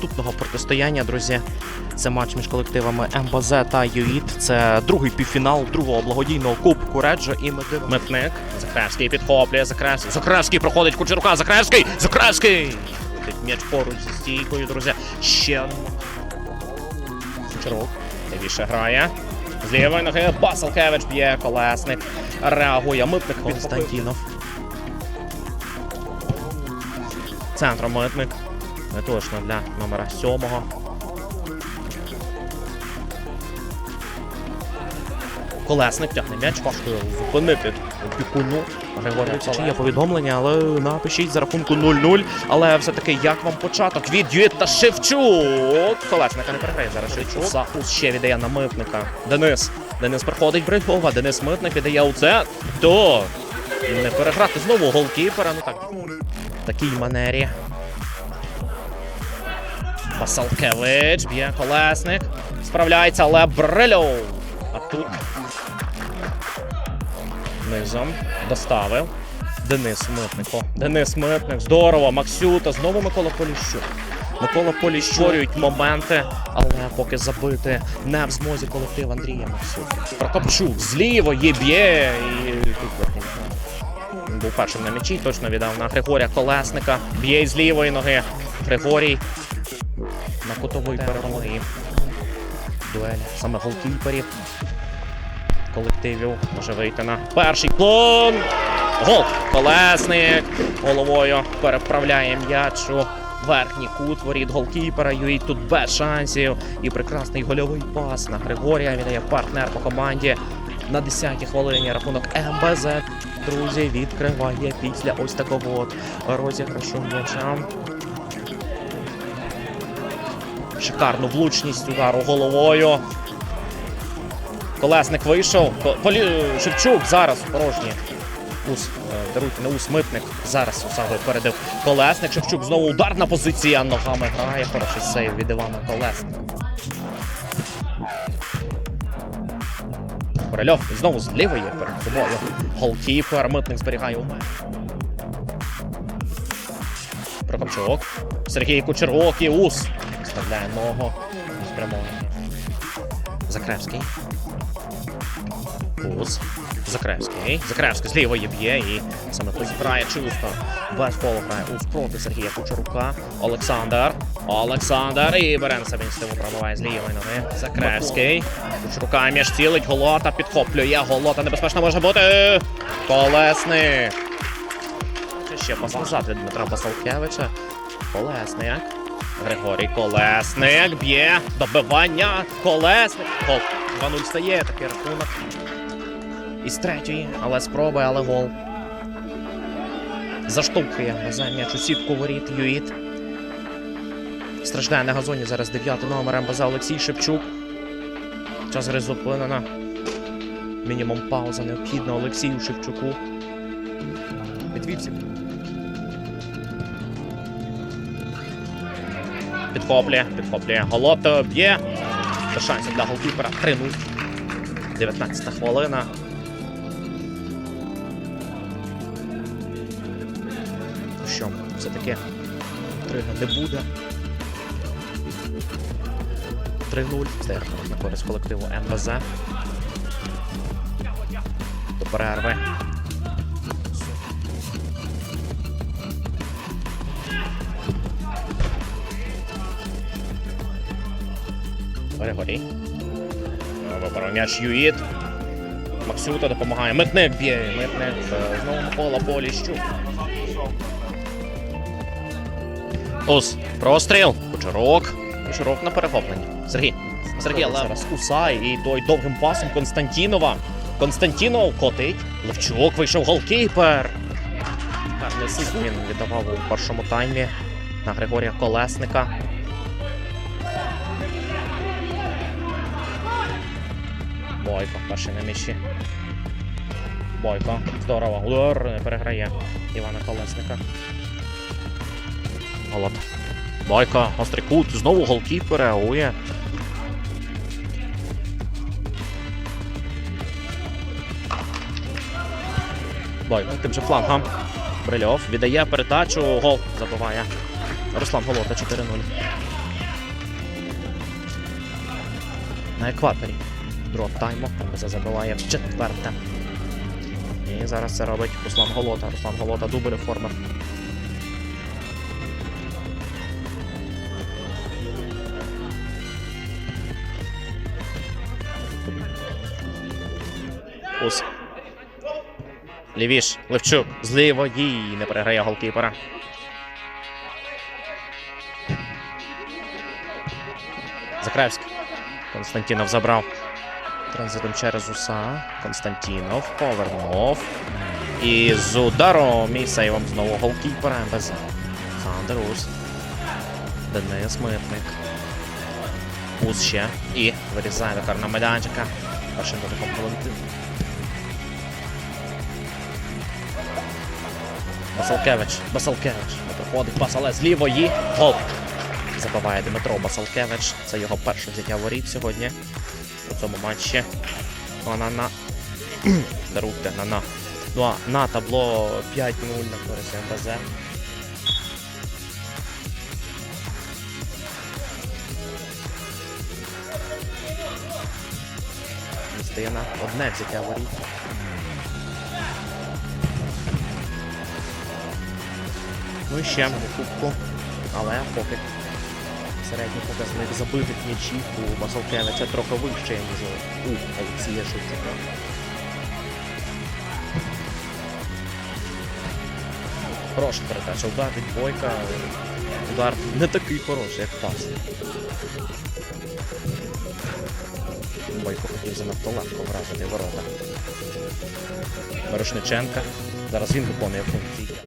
наступного протистояння, друзі. Це матч між колективами МБЗ та ЮІТ. Це другий півфінал другого благодійного кубку Реджо. І ми дивимося. Митник. Закревський підхоплює. Закревський. Закревський проходить Кучерука. Закревський! Закревський! М'яч поруч зі стійкою, друзі. Ще. Кучерук. Лівіше грає. З лівої ноги Басалкевич б'є колесник. Реагує митник Константінов. Центром митник. Не точно для номера сьомого. Колесник тягне м'яч, важко зупинити опікуну. Григорій чи є повідомлення, але напишіть за рахунку 0-0. Але все-таки як вам початок від Юїт Шевчук. Колесника не переграє зараз Шевчук. Сахус ще віддає на митника. Денис. Денис приходить Брильгова. Денис митник віддає у це. То не переграти знову голкіпера. Ну так. В такій манері. Басалкевич б'є колесник. Справляється, але. А тут низом доставив. Денис Митнико. Денис Митник. Здорово. Максюта. Знову Микола Поліщук. Микола Поліщук. Створюють моменти, але поки забити не в змозі колектив Андрія Максюта. Прокопчук зліво є б'є. І Він був першим на м'ячі, точно віддав на Григорія Колесника. Б'є з лівої ноги. Григорій на кутовий перемоги. Дуель саме голкіперів колективів може вийти на перший клон. Гол! Колесник головою переправляє м'яч у верхній кут воріт голкіпера. Юїть тут без шансів. І прекрасний гольовий пас на Григорія. Віддає партнер по команді. На 10-й хвилині рахунок МБЗ. Друзі, відкриває після ось такого от розіграшу м'яча. Шикарну влучність удару головою. Колесник вийшов. Полі... Шевчук зараз порожній. Ус, е, даруйте, не ус митник. Зараз Усагой передив колесник. Шевчук знову ударна позиція. Ногами грає. Хороший сейв від Івана Колесника. Брильов знову з лівої перед собою. Голкіпер. Митник зберігає у мене. Прокопчук. Сергій Кучерок і ус. Вставляє ногу. Спрямований. Закревський. Ус. Закревський. Закревський з лівої б'є і саме тут грає чисто. Без фолу грає Ус проти Сергія Кучерука. Олександр. Олександр. І бере на себе ініціативу пробиває з лівої ноги. Закревський. Кучерука м'яч цілить. Голота підхоплює. Голота небезпечно може бути. Колесник. Ще пас від Дмитра Басалкевича. Колесник. Григорій Колесник б'є. Добивання. Колесник. Гол. 2-0 стає. Такий рахунок. Із третьої, але спроби, але гол. Заштовхує за м'яч у сітку воріт Юїт. Страждає на газоні зараз дев'ятий номер МБЗ Олексій Шевчук. Час гри зупинена. Мінімум пауза необхідна Олексію Шевчуку. Підвівся. Підхоплює, підхоплює. Голото б'є. До шансів для голкіпера 3-0. 19 хвилина. Ну Що, все-таки трига не буде. 3-0. Це на користь колективу МВЗ. До перерви. Григорій. Виборов м'яч Юїт. Максюта допомагає. Митник б'є. Митник. е, Знову Микола Поліщук. Ус. Простріл. Кучерок. Кучерок на перехопленні. Сергій. Сергій, але зараз Усай і той довгим пасом Константінова. Константінов котить. Левчук вийшов голкіпер. Гарний він віддавав у першому таймі на Григорія Колесника. Бойко, перший на міші. Бойко. Здорово. Удар не переграє Івана Колесника. Голод. Бойко, гострий кут. Знову голкіпер реагує. Бойко, тим же флангом. Брильов віддає передачу. Гол забиває. Руслан Голота 4-0. На екваторі. Другого тайму. МБЗ забиває в четверте. І зараз це робить Руслан Голота. Руслан Голота дубль оформив. Ус. Лівіш. Левчук. З лівої. Не переграє голкіпера. Закраївський. Константінов забрав. Транзитом через уса. Константінов повернув. І з ударом і сейвом знову голкіпера МБЗ. Олександр Ус. Денис Митник. Ус ще. І вирізає до карного майданчика. Першим дотиком Валентин. Басалкевич. Басалкевич. Проходить пас, але з лівої. Гол. Забиває Дмитро Басалкевич. Це його перше взяття воріт сьогодні. У цьому матчі. Ну, а на на. Даруйте, на на. Ну а на табло 5-0 на користь МБЗ. Стає одне взяття воріт. Ну і ще кубку. Але поки середній показник забитих м'ячів у Басалкевича трохи вище, ніж у Олексія Шевчука. Хороша передача. Удар від Бойка. Удар не такий хороший, як пас. Бойко хотів занадто легко вразити ворота. Мирошниченка. Зараз він виконує функції.